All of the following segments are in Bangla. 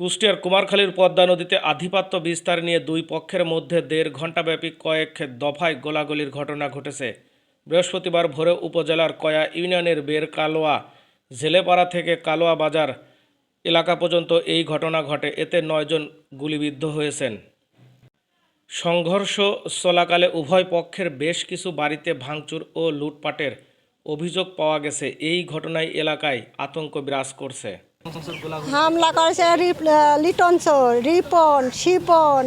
কুষ্টিয়ার কুমারখালীর পদ্মা নদীতে আধিপত্য বিস্তার নিয়ে দুই পক্ষের মধ্যে দেড় ঘণ্টাব্যাপী কয়েক দফায় গোলাগুলির ঘটনা ঘটেছে। বৃহস্পতিবার ভোরে উপজেলার কয়া ইউনিয়নের বের কালোয়া জেলেপাড়া থেকে কালোয়া বাজার এলাকা পর্যন্ত এই ঘটনা ঘটে। এতে নয়জন গুলিবিদ্ধ হয়েছেন। সংঘর্ষ চলাকালে উভয় পক্ষের বেশ কিছু বাড়িতে ভাঙচুর ও লুটপাটের অভিযোগ পাওয়া গেছে। এই ঘটনায় এলাকায় আতঙ্ক বিরাজ করছে। হামলা করেছে লিটন চোর, রিপন, শিপন,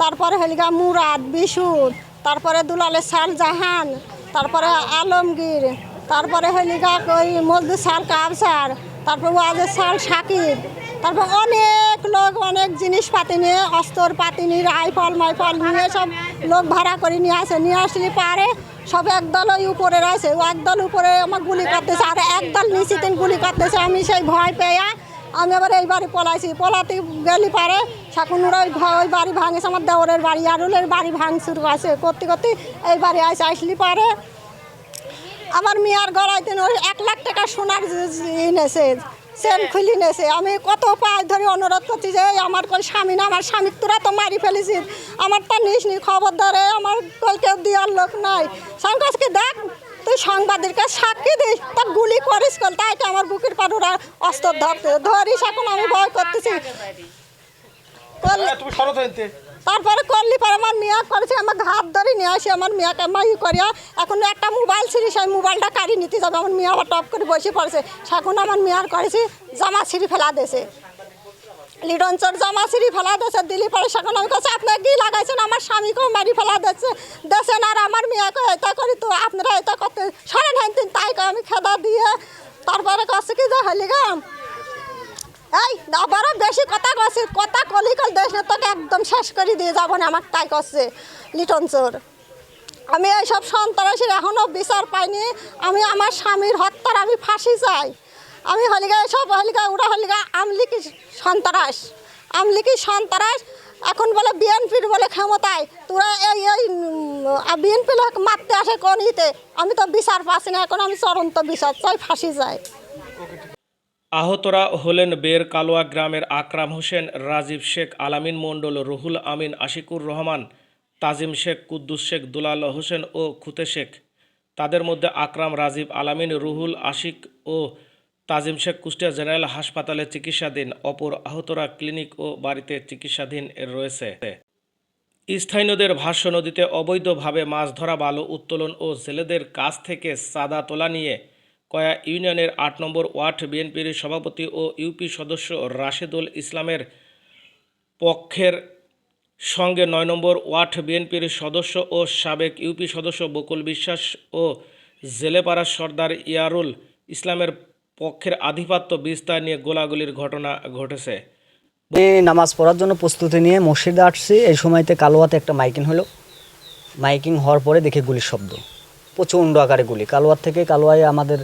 তারপরে হলিগা মুরাদ, বিশুদ, তারপরে দুলালে জাহান তারপরে আলমগীর, তারপরে হলিগা ওই মজদুর সাল কাবসার, তারপর ওয়াজের সাল সাকিব, তারপর অনেক লোক, অনেক জিনিসপাতি নিয়ে অস্ত্র পাতি নিয়ে, রাইফল, মাইফল নিয়ে সব লোক ভাড়া করে নিয়ে আসে, নিয়ে আসলে পারে সব একদল ওই উপরে রয়েছে, ও একদল উপরে আমার গুলি করতেছে আর একদল নিশ্চিত গুলি করতেছে আমি সেই ভয় পেয়ে আমি আবার এই বাড়ি পলাইছি। পলাতে গেলি পারে, শাকুনুর ওই ওই বাড়ি ভাঙেছে, আমার দেওরের বাড়ি, আরুলের বাড়ি ভাঙচুর আছে, করতে করতে এই বাড়ি আসে আসলি পারে। আমার মেয়ার ওই এক লাখ টাকা সোনার জ- জ- ই নেছে চেন খুলি নেছে। আমি কত পায়ে ধরে অনুরোধ করছি যে আমার কোন স্বামী না, আমার স্বামী তোরা তো মারি ফেলেছিস। আমার তো নিস নি খবর ধরে আমার কল কেউ দেওয়ার লোক নাই। স্বামী দেখ, তুই সাংবাদিককে সাক্ষী দিস, তা গুলি করিস কল, তাই তো আমার বুকের পার অস্ত্র ধরতে। ধরিস এখন, আমি ভয় করতেছি। তুমি তারপরে করলি পরে আমার মেয়া করেছে, আমার হাত ধরে নিয়ে আসি, আমার মেয়াকে আমার ই করিয়া। এখন একটা মোবাইল ছিঁড়ি, সেই মোবাইলটা কাড়ি নিতে যাবে। আমার মেয়া আবার টপ করে বসে পড়েছে। সেখন আমার মেয়ার করেছি, জামা ছিঁড়ি ফেলা দেছে লিডন চোর জামা ছিঁড়ি ফেলা দেছে দিলি পরে সেখন আমি কাছে আপনার কি লাগাইছেন? আমার স্বামীকেও মারি ফেলা দিচ্ছে দেশেন আর আমার মেয়াকে এটা করি তো, আপনারা এটা করতে, সরেন হ্যান তাই আমি খেদা দিয়ে, তারপরে কাছে কি যে হলি গাম এই, আবারও বেশি কথা কছে কথা কলি কল দেশ না, তোকে একদম শেষ করে দিয়ে যাব না আমার তাই করছে লিটন চোর আমি এইসব সন্ত্রাসীর এখনও বিচার পাইনি, আমি আমার স্বামীর হত্যার আমি ফাঁসি চাই। আমি হলিগা এসব হলিগা ওরা হলিগা আমলিকি সন্ত্রাস আমলিকি সন্ত্রাস, এখন বলে বিএনপির বলে ক্ষমতায়, তোরা এই এই বিএনপি লোক মারতে আসে কোন ইতে, আমি তো বিচার পাচ্ছি না, এখন আমি চরন্ত বিচার চাই, ফাঁসি চাই। আহতরা হলেন বের কালোয়া গ্রামের আকরাম হোসেন, রাজীব শেখ, আলামিন মণ্ডল, রুহুল আমিন, আশিকুর রহমান, তাজিম শেখ, কুদ্দুস শেখ, দুলাল হোসেন ও খুতে শেখ। তাদের মধ্যে আকরাম, রাজীব, আলামিন, রুহুল, আশিক ও তাজিম শেখ কুষ্টিয়া জেনারেল হাসপাতালে চিকিৎসাধীন। অপর আহতরা ক্লিনিক ও বাড়িতে চিকিৎসাধীন রয়েছে। স্থানীয়দের ভাষ্য, নদীতে অবৈধভাবে মাছ ধরা, বালু উত্তোলন ও জেলেদের কাছ থেকে সাদা তোলা নিয়ে কয়া ইউনিয়নের আট নম্বর ওয়ার্ড বিএনপির সভাপতি ও ইউপি সদস্য রাশেদুল ইসলামের পক্ষের সঙ্গে নয় নম্বর ওয়ার্ড বিএনপির সদস্য ও সাবেক ইউপি সদস্য বকুল বিশ্বাস ও জেলেপাড়া সর্দার ইয়ারুল ইসলামের পক্ষের আধিপত্য বিস্তার নিয়ে গোলাগুলির ঘটনা ঘটেছে। নামাজ পড়ার জন্য প্রস্তুতি নিয়ে মসজিদে আসছি। এই সময়তে কালোয়াতে একটা মাইকিং হলো। মাইকিং হওয়ার পরে দেখি গুলির শব্দ। প্রচণ্ড আকারে গুলি। কালোয়ার থেকে কালোয়ায় আমাদের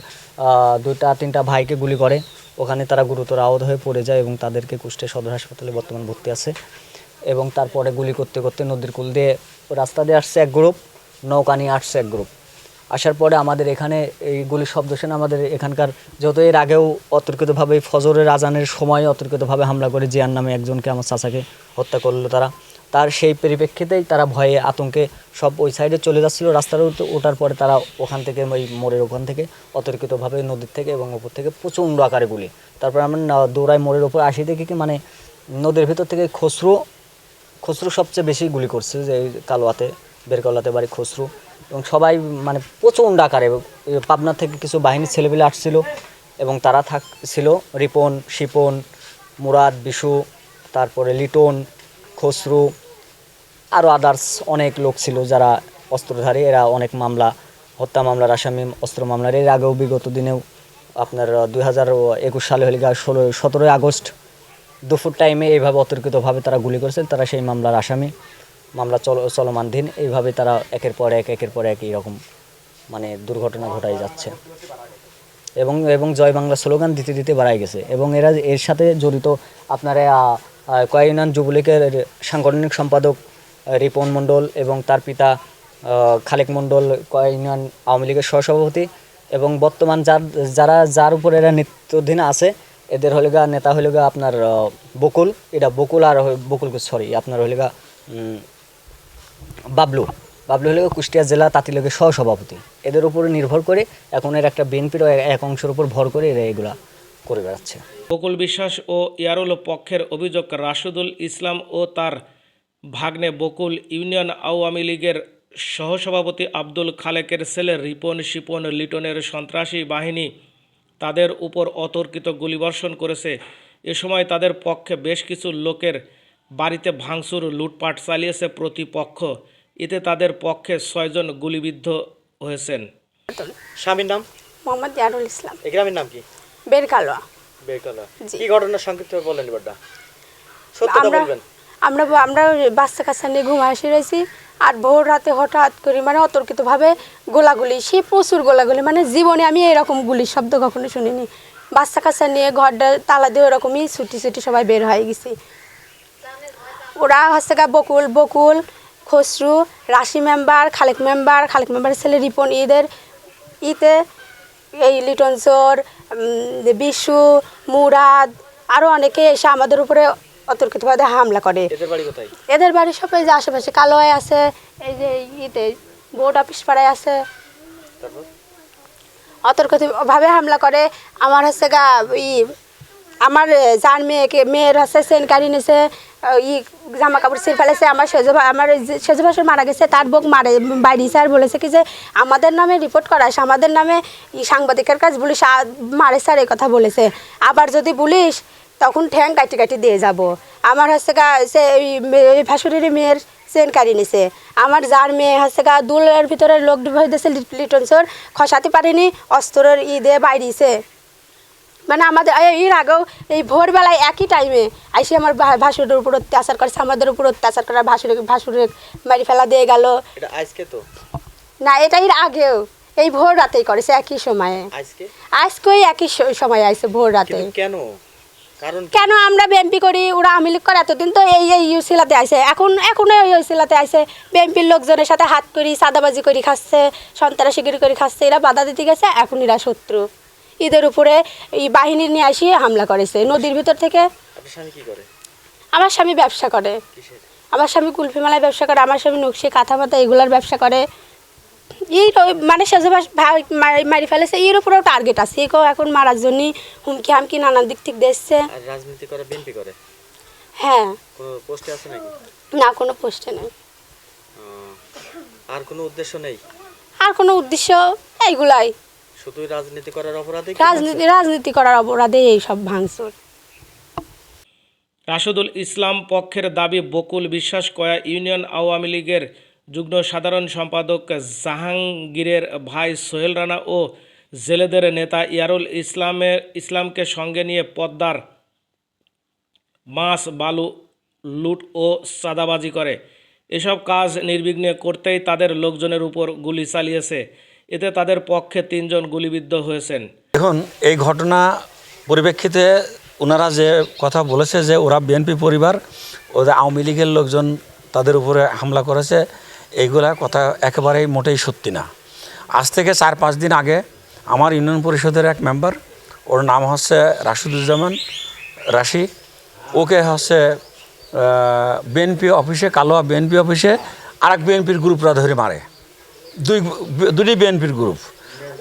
দুইটা, তিনটা ভাইকে গুলি করে। ওখানে তারা গুরুতর আহত হয়ে পড়ে যায় এবং তাদেরকে কুষ্টিয়া সদর হাসপাতালে বর্তমান ভর্তি আছে। এবং তারপরে গুলি করতে করতে নদীর কুল দিয়ে রাস্তা দিয়ে আসছে এক গ্রুপ, নৌকা নিয়ে আসছে এক গ্রুপ। আসার পরে আমাদের এখানে এই গুলির শব্দ শুনে আমাদের এখানকার যেহেতু এর আগেও অতর্কিতভাবে ফজরের আজানের সময় অতর্কিতভাবে হামলা করে জিয়ার নামে একজনকে, আমার চাচাকে হত্যা করল তারা। তার সেই পরিপ্রেক্ষিতেই তারা ভয়ে আতঙ্কে সব ওই সাইডে চলে যাচ্ছিল। রাস্তার ওঠার পরে তারা ওখান থেকে ওই মোড়ের ওখান থেকে অতর্কিতভাবে নদীর থেকে এবং ওপর থেকে প্রচণ্ড আকারে গুলি। তারপর আমরা দৌড়াই মোড়ের ওপর আসি দেখি কি মানে নদীর ভিতর থেকে খসরু খসরু সবচেয়ে বেশি গুলি করছে যে কালোয়াতে বেরকালাতে বাড়ি খসরু। এবং সবাই মানে প্রচণ্ড আকারে পাবনা থেকে কিছু বাহিনীর ছেলেপিলে আসছিল এবং তারা থাকছিল রিপন, শিপন, মুরাদ, বিশু, তারপরে লিটন, খসরু আরও আদার্স অনেক লোক ছিল যারা অস্ত্রধারী, এরা অনেক মামলা, হত্যা মামলার আসামি, অস্ত্র মামলার। এর আগেও বিগত দিনেও আপনার দুই হাজার একুশ সালে হলে ষোলো, সতেরোই আগস্ট দুপুর টাইমে এইভাবে অতর্কিতভাবে তারা গুলি করেছেন তারা সেই মামলার আসামি। মামলা চল চলমানধীন এইভাবে তারা একের পর এক, একের পর এক এইরকম মানে দুর্ঘটনা ঘটাই যাচ্ছে। এবং এবং জয় বাংলা স্লোগান দিতে দিতে বাড়াই গেছে। এবং এরা এর সাথে জড়িত আপনারা কয় যুবলীগের সাংগঠনিক সম্পাদক রিপন মণ্ডল এবং তার পিতা খালেক মণ্ডল ইউনিয়ন আওয়ামী লীগের সহসভাপতি এবং বর্তমান যার, যারা, যার উপর এরা নিত্যদিন আছে, এদের হলে গা নেতা হলে গা আপনার বকুল, এটা বকুল আর বকুল সরি আপনার হলে গা বাবলু। বাবলু হলে গা কুষ্টিয়া জেলা তাঁতিলগের সহসভাপতি। এদের উপরে নির্ভর করে এখন এর একটা বিএনপির এক অংশের উপর ভর করে এরা এগুলা করে বেড়াচ্ছে। বকুল বিশ্বাস ও ইয়ারুল পক্ষের অভিযোগ রাশেদুল ইসলাম ও তার ভাগ্নে বকুল ইউনিয়ন আওয়ামী লীগের সহসভাপতি আব্দুল খালেকের ছেলে রিপন শিপন লিটনের সন্ত্রাসী বাহিনী তাদের উপর অতর্কিত গুলিবর্ষণ করেছে। এ সময় তাদের পক্ষে বেশ কিছু লোকের বাড়িতে ভাঙচুর লুটপাট চালিয়েছে প্রতিপক্ষ। এতে তাদের পক্ষে ছয়জন গুলিবিদ্ধ হয়েছেন। স্বামীর নাম? মোহাম্মদ ইয়ারুল ইসলাম। এই গ্রামের নাম কি? বেরকালোয়া বেরকলা জি। কি ঘটনা সংক্ষিপ্ত বলেন এবারটা? সত্যটা বলবেন। আমরা আমরা বাচ্চা কাচ্চা নিয়ে ঘুম আসি রয়েছি। আর ভোর রাতে হঠাৎ করে মানে অতর্কিতভাবে গোলাগুলি, সে প্রচুর গোলাগুলি মানে জীবনে আমি এরকম গুলির শব্দ কখনো শুনিনি। বাচ্চা কাচ্চা নিয়ে ঘরটা তালা দিয়ে ওরকমই ছুটি ছুটি সবাই বের হয়ে গেছি। ওরা হচ্ছে গা বকুল বকুল, খসরু, রাশি মেম্বার, খালেক মেম্বার, খালেক মেম্বারের ছেলে রিপন, ঈদের ইতে এই লিটন চোর বিশু, মুরাদ আরও অনেকে এসে আমাদের উপরে অতর্কিতভাবে হামলা করে। এদের বাড়ি সব এই যে আশেপাশে কালোয় আছে এই যে ইতে বোর্ড অফিস পাড়ায় আছে। অতর্কিতভাবে হামলা করে। আমার হচ্ছে গা ই আমার যার মেয়েকে মেয়ের হচ্ছে সেন কারি নিছে ই জামা কাপড় ছিঁড়ে ফেলেছে। আমার সেজো আমার সেজো ভাষণ মারা গেছে তার বুক মারে বাড়ি স্যার বলেছে কি যে আমাদের নামে রিপোর্ট করা আছে আমাদের নামে ই সাংবাদিকের কাজ পুলিশ আ- মারে স্যার এই কথা বলেছে। আবার যদি পুলিশ তখন ঠ্যাং কাটি কাটি দিয়ে যাব। আমার হচ্ছে গা সে ভাসুরের মেয়ের চেন কারি নিছে। আমার যার মেয়ে হচ্ছে গা দুলের ভিতরে লোক ডুবে দিয়েছে লিটন চোর খসাতে পারেনি অস্ত্রের ই দিয়ে বাইরিছে। মানে আমাদের এই- এর আগেও এই ভোরবেলায় একই টাইমে আইসে আমার ভাসুরের উপর অত্যাচার করেছে আমাদের উপর অত্যাচার করার ভাসুরে ভাসুরে মারি ফেলা দিয়ে গেল। আজকে তো? না এটা এর আগেও। এই ভোর রাতেই করেছে একই সময়ে। আজকে? আজকেই একই সময় আইছে ভোর রাতে। কেন? কেন আমরা বিএমপি করি? ওরা আওয়ামী লীগ করে এতদিন তো এই এই ইউসিলাতে আসে এখন এখনও এই ইউসিলাতে আইছে। বিএমপির লোকজনের সাথে হাত করি সাদাবাজি করি খাচ্ছে সন্ত্রাসীগিরি করে খাচ্ছে এরা বাধা দিতে গেছে এখন এরা শত্রু। ঈদের উপরে এই বাহিনী নিয়ে আসিয়ে হামলা করেছে। নদীর ভিতর থেকে আমার স্বামী ব্যবসা করে। আমার স্বামী কুলফি মেলায় ব্যবসা করে আমার স্বামী নকশি কাঁথা মাথা এগুলার ব্যবসা করে। এই তো- মানে সেজবাস মারি ফেলেছে এর উপরেও টার্গেট আছে। একেও এখন মারার জন্য হুমকি হামকি নানান দিক থেকে দেখছে আর রাজনীতি করে বিএনপি করে? হ্যাঁ। কোনো পোস্টে আছে নাকি? না কোনো পোস্টে নেই। আর কোনো উদ্দেশ্য নেই? আর কোনো উদ্দেশ্য এইগুলাই। শুধুই রাজনীতি করার অপরাধে রাজনীতি রাজনীতি করার অপরাধে এই সব ভাঙচুর। রাশেদুল ইসলাম পক্ষের দাবি বকুল বিশ্বাস কয়া ইউনিয়ন আওয়ামী লীগের যুগ্ম সাধারণ সম্পাদক জাহাঙ্গীরের ভাই সোহেল রানা ও জেলেদের নেতা ইয়ারুল ইসলামের, ইসলামকে সঙ্গে নিয়ে পদ্মার মাছ, বালু, লুট ও চাঁদাবাজি করে। এসব কাজ নির্বিঘ্নে করতেই তাদের লোকজনের উপর গুলি চালিয়েছে। এতে তাদের পক্ষে তিনজন গুলিবিদ্ধ হয়েছেন। এখন এই ঘটনা পরিপ্রেক্ষিতে ওনারা যে কথা বলেছে যে ওরা বিএনপি পরিবার, ওদের আওয়ামী লীগের লোকজন তাদের উপরে হামলা করেছে এইগুলা কথা একেবারেই মোটেই সত্যি না। আজ থেকে চার পাঁচ দিন আগে আমার ইউনিয়ন পরিষদের এক মেম্বার, ওর নাম হচ্ছে রাশিদুজ্জামান রাশি। ওকে হচ্ছে বিএনপি অফিসে, কালোয়া বিএনপি অফিসে আরেক বিএনপির গ্রুপরা ধরে মারে। দুই, দুটি বিএনপির গ্রুপ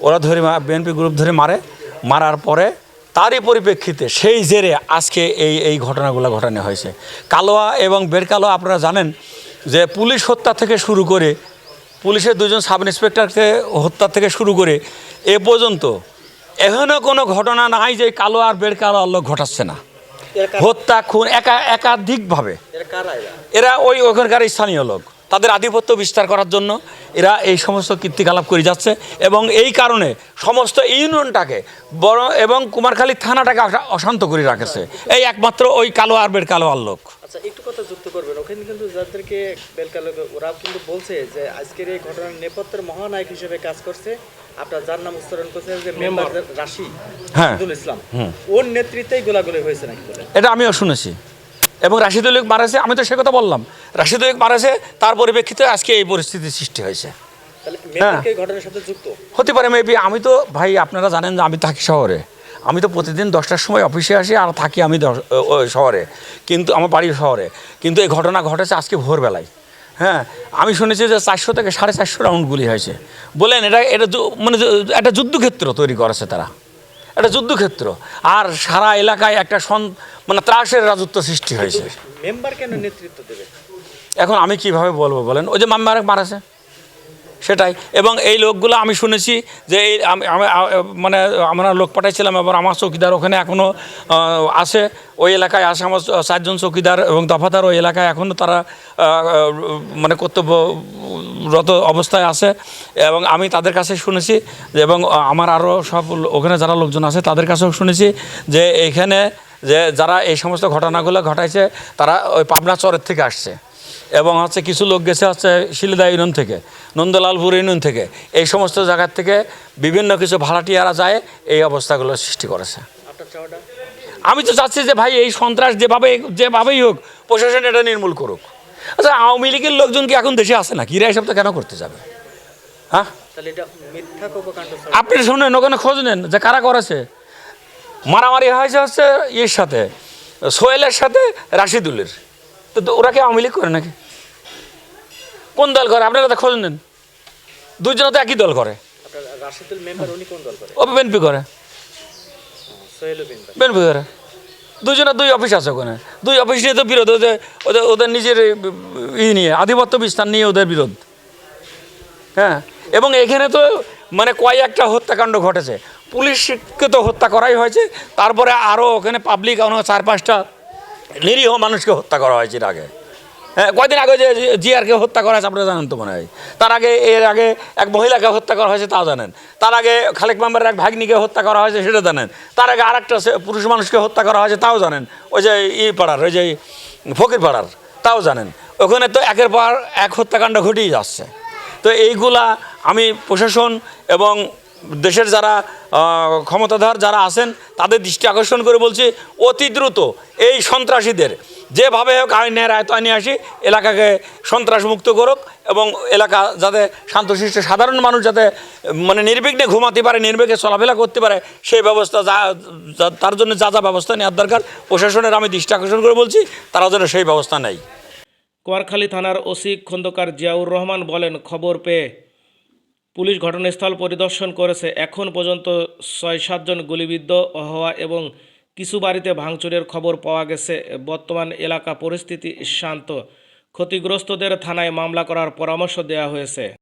ওরা ধরে বিএনপি গ্রুপ ধরে মারে। মারার পরে তারই পরিপ্রেক্ষিতে সেই জেরে আজকে এই এই ঘটনাগুলো ঘটানো হয়েছে। কালোয়া এবং বেরকালো আপনারা জানেন যে পুলিশ হত্যা থেকে শুরু করে পুলিশের দুজন সাব ইন্সপেক্টরকে হত্যা থেকে শুরু করে এ পর্যন্ত এখনও কোনো ঘটনা নাই যে কালো আর বেরকালো আল্লোক ঘটাচ্ছে না। হত্যা খুন একা একাধিকভাবে। এরা ওই ওখানকার স্থানীয় লোক। তাদের আধিপত্য বিস্তার করার জন্য এরা এই সমস্ত কীর্তিকলাপ করে যাচ্ছে এবং এই কারণে সমস্ত ইউনিয়নটাকে বড় এবং কুমারখালী থানাটাকে অশান্ত করে রাখেছে। এই একমাত্র ওই কালো আরবের কালো আর লোক। আচ্ছা একটু কথা যুক্ত করবেন। ওখানে কিন্তু যাদেরকে বেলকালো ওরা কিন্তু বলছে যে আজকের এই ঘটনার নেপথ্যের মহানায়ক হিসেবে কাজ করছে। আপনার যার নাম উচ্চারণ করছে যে মেম্বার। রাশি হ্যাঁ। আব্দুল ইসলাম। ওর নেতৃত্বেই গোলাগুলি হয়েছে নাকি এটা আমিও শুনেছি। এবং রাশিদুল হক মারাছে আমি তো সে কথা বললাম রাশিদুল হক মারাছে তার পরিপ্রেক্ষিতে আজকে এই পরিস্থিতির সৃষ্টি হয়েছে। যুক্ত? হতে পারে মেবি আমি তো ভাই আপনারা জানেন যে আমি থাকি শহরে। আমি তো প্রতিদিন দশটার সময় অফিসে আসি আর থাকি আমি শহরে। কিন্তু আমার বাড়ির শহরে। কিন্তু এই ঘটনা ঘটেছে আজকে ভোরবেলায়। হ্যাঁ আমি শুনেছি যে চারশো থেকে সাড়ে চারশো রাউন্ড গুলি হয়েছে। বলেন এটা এটা মানে একটা যুদ্ধক্ষেত্র তৈরি করেছে তারা। একটা যুদ্ধক্ষেত্র। আর সারা এলাকায় একটা সন মানে ত্রাসের রাজত্ব সৃষ্টি হয়েছে। মেম্বার কেন নেতৃত্ব দেবে? এখন আমি কীভাবে বলব বলেন? ওই যে মাম্মারে মারাছে সেটাই। এবং এই লোকগুলো আমি শুনেছি যে এই মানে আমরা লোক পাঠাইছিলাম এবার আমার চৌকিদার ওখানে এখনও আছে। ওই এলাকায় আসে আমার চারজন চৌকিদার এবং দফাদার ওই এলাকায় এখনও তারা মানে কর্তব্যরত অবস্থায় আছে। এবং আমি তাদের কাছে শুনেছি যে এবং আমার আরও সব ওখানে যারা লোকজন আছে তাদের কাছেও শুনেছি যে এখানে যে যারা এই সমস্ত ঘটনাগুলো ঘটাইছে তারা ওই পাবনা চরের থেকে আসছে। এবং হচ্ছে কিছু লোক গেছে হচ্ছে শিলিদা ইউনিয়ন থেকে নন্দলালপুর ইউনিয়ন থেকে। এই সমস্ত জায়গার থেকে বিভিন্ন কিছু ভাড়াটিয়ারা যায় এই অবস্থাগুলো সৃষ্টি করেছে। আমি তো চাচ্ছি যে ভাই এই সন্ত্রাস যেভাবে যেভাবেই হোক প্রশাসন এটা নির্মূল করুক। আচ্ছা আওয়ামী লীগের লোকজন কি এখন দেশে আছে নাকি? এরা এসব তো কেন করতে যাবে? হ্যাঁ? আপনি শুনেন ওখানে খোঁজ নেন যে কারা করেছে। মারামারি হয়েছে হচ্ছে ইয়ের সাথে সোহেলের সাথে রাশিদুলের। তো ওরা কি আওয়ামী লীগ করে নাকি? কোন দল করে? আপনারা তো খোঁজ নেন। দুজনে তো একই দল করে। ও বিএনপি করে। বিএনপি। করে। দুজনের দুই অফিস আছে ওখানে। দুই অফিস নিয়ে তো বিরোধ ওদের ওদের ওদের নিজের ই নিয়ে আধিপত্য বিস্তার নিয়ে ওদের বিরোধ। হ্যাঁ? এবং এখানে তো মানে কয়েকটা হত্যাকাণ্ড ঘটেছে। পুলিশকে তো হত্যা করাই হয়েছে। তারপরে আরও ওখানে পাবলিক চার পাঁচটা নিরীহ মানুষকে হত্যা করা হয়েছে এর আগে। হ্যাঁ কয়দিন আগে যে জিআরকে হত্যা করা হয়েছে, আপনারা জানেন তো মনে হয়। তার আগে, এর আগে এক মহিলাকে হত্যা করা হয়েছে তাও জানেন। তার আগে খালেক মেম্বারের এক ভাগ্নিকে হত্যা করা হয়েছে সেটা জানেন। তার আগে আরেকটা সে- পুরুষ মানুষকে হত্যা করা হয়েছে তাও জানেন। ওই যে ই পাড়ার, ওই যে ফকির পাড়ার, তাও জানেন। ওখানে তো একের পর এক হত্যাকাণ্ড ঘটেই যাচ্ছে। তো এইগুলা আমি প্রশাসন এবং দেশের যারা ক্ষমতাধর যারা আছেন, তাদের দৃষ্টি আকর্ষণ করে বলছি, অতি দ্রুত এই সন্ত্রাসীদের, যেভাবে হোক আইনের আয়তায় নিয়ে আসি, এলাকাকে সন্ত্রাসমুক্ত করুক এবং এলাকা যাতে শান্তশিষ্ট, সাধারণ মানুষ যাতে মানে নির্বিঘ্নে ঘুমাতে পারে, নির্বিঘ্নে চলাফেরা করতে পারে, সেই ব্যবস্থা যা- তার জন্য যা যা ব্যবস্থা নেওয়ার দরকার, প্রশাসনের আমি দৃষ্টি আকর্ষণ করে বলছি, তারা যেন সেই ব্যবস্থা নেয়। কোয়ারখালী থানার ওসি খন্দকার জিয়াউর রহমান বলেন, খবর পেয়ে পুলিশ ঘটনাস্থল পরিদর্শন করেছে। এখন পর্যন্ত ছয় সাতজন গুলিবিদ্ধ হওয়া এবং কিছু বাড়িতে ভাঙচুরের খবর পাওয়া গেছে। বর্তমান এলাকা পরিস্থিতি শান্ত। ক্ষতিগ্রস্তদের থানায় মামলা করার পরামর্শ দেওয়া হয়েছে।